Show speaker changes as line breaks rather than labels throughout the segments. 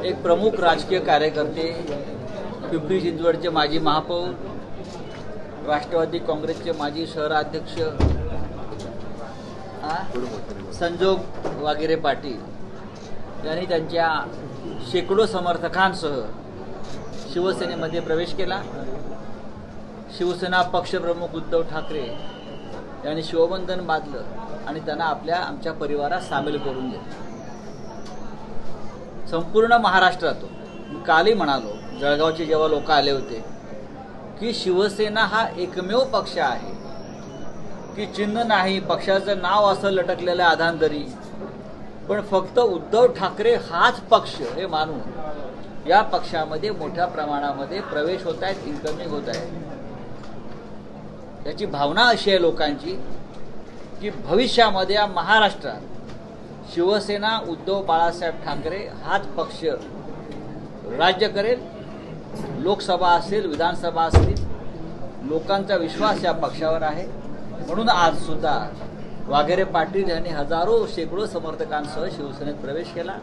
एक प्रमुख राजकीय कार्यकर्ते पिंपरी चिंचवडचे माजी महापौर राष्ट्रवादी काँग्रेसचे माजी शहराध्यक्ष संजोग वागिरे पाटील यांनी त्यांच्या शेकडो समर्थकांसह शिवसेनेमध्ये प्रवेश केला. शिवसेना पक्षप्रमुख उद्धव ठाकरे यांनी शिवबंधन बांधलं आणि त्यांना आपल्या आमच्या परिवारात सामील करून घेतलं. संपूर्ण महाराष्ट्रात मी कालही म्हणालो जळगावचे जेव्हा लोक आले होते की शिवसेना हा एकमेव पक्ष आहे. की चिन्ह नाही पक्षाचं नाव असं लटकलेलं आहे आधांतरी पण फक्त उद्धव ठाकरे हाच पक्ष हे मानून या पक्षामध्ये मोठ्या प्रमाणामध्ये प्रवेश होत आहेत इन्कमिंग होत आहे याची भावना अशी आहे लोकांची की भविष्यामध्ये या महाराष्ट्रात शिवसेना उद्धव बाळासाहेब ठाकरे हाच पक्ष राज्य करेल लोकसभा असेल विधानसभा असतील लोकांचा विश्वास या पक्षावर आहे. म्हणून आज सुद्धा वाघेरे पाटील यांनी हजारो शेकडो समर्थकांसह शिवसेनेत प्रवेश केला.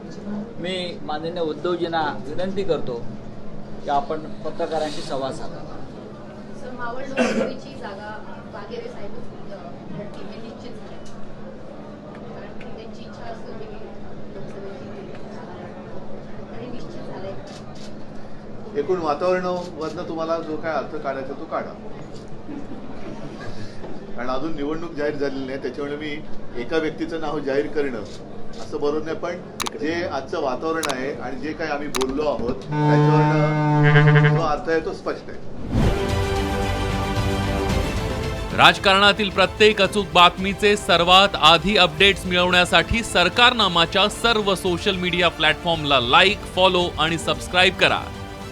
मी माननीय उद्धवजींना विनंती करतो की आपण पत्रकारांशी संवाद साधावा
एकूण वातावरणामधनं तुम्हाला जो काय अर्थ काढायचा तो काढा. कारण अजून निवडणूक जाहीर झालेली नाही त्याच्यामुळे मी एका व्यक्तीचं नाव जाहीर करणं असं बरोबर नाही पण जे आजचं वातावरण आहे आणि जे काही आम्ही बोललो आहोत त्याच्यावर जो अर्थ आहे तो स्पष्ट आहे.
राजकारणातील प्रत्येक अचूक बातमीचे सर्वात आधी अपडेट्स मिळवण्यासाठी सरकारनामाच्या सर्व सोशल मीडिया प्लॅटफॉर्मला लाईक फॉलो आणि सबस्क्राईब करा.